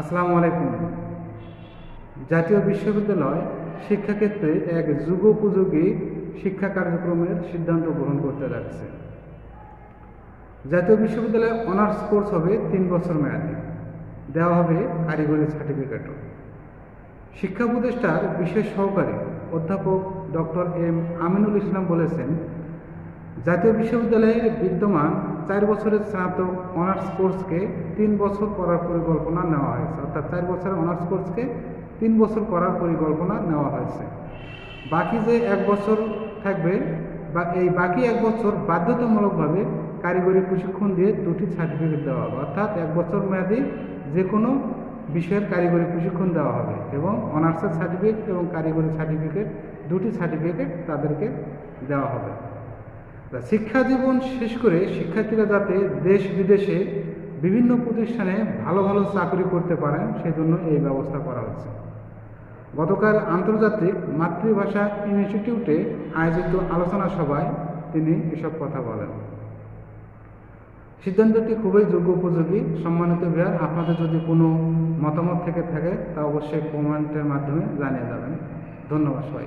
আসসালামু আলাইকুম। জাতীয় বিশ্ববিদ্যালয় শিক্ষাক্ষেত্রে এক যুগোপযোগী শিক্ষা কার্যক্রমের সিদ্ধান্ত গ্রহণ করতে যাচ্ছে। জাতীয় বিশ্ববিদ্যালয়ে অনার্স কোর্স হবে তিন বছর মেয়াদে। দেওয়া হবে কারিগরি সার্টিফিকেটও। শিক্ষা উপদেষ্টার বিশেষ সহকারী অধ্যাপক ডক্টর এম আমিনুল ইসলাম বলেছেন, জাতীয় বিশ্ববিদ্যালয়ে বিদ্যমান চার বছরের স্নাতক অনার্স কোর্সকে তিন বছর করার পরিকল্পনা নেওয়া হয়েছে। অর্থাৎ চার বছরের অনার্স কোর্সকে তিন বছর করার পরিকল্পনা নেওয়া হয়েছে। বাকি যে এক বছর থাকবে, বা এই বাকি এক বছর বাধ্যতামূলকভাবে কারিগরি প্রশিক্ষণ দিয়ে দুটি সার্টিফিকেট দেওয়া হবে। অর্থাৎ এক বছর মেয়াদী যে কোনো বিষয়ের কারিগরি প্রশিক্ষণ দেওয়া হবে এবং অনার্সের সার্টিফিকেট এবং কারিগরি সার্টিফিকেট দুটি সার্টিফিকেট তাদেরকে দেওয়া হবে। শিক্ষা জীবন শেষ করে শিক্ষার্থীরা যাতে দেশ বিদেশে বিভিন্ন প্রতিষ্ঠানে ভালো ভালো চাকরি করতে পারেন, সেজন্য এই ব্যবস্থা করা হচ্ছে। গতকাল আন্তর্জাতিক মাতৃভাষা ইনস্টিটিউটে আয়োজিত আলোচনা সভায় তিনি এসব কথা বলেন। সিদ্ধান্তটি খুবই যোগ্য উপযোগী। সম্মানিত বিহার আপনাদের যদি কোনো মতামত থেকে থাকে, তা অবশ্যই কমেন্টের মাধ্যমে জানিয়ে যাবেন। ধন্যবাদ সবাই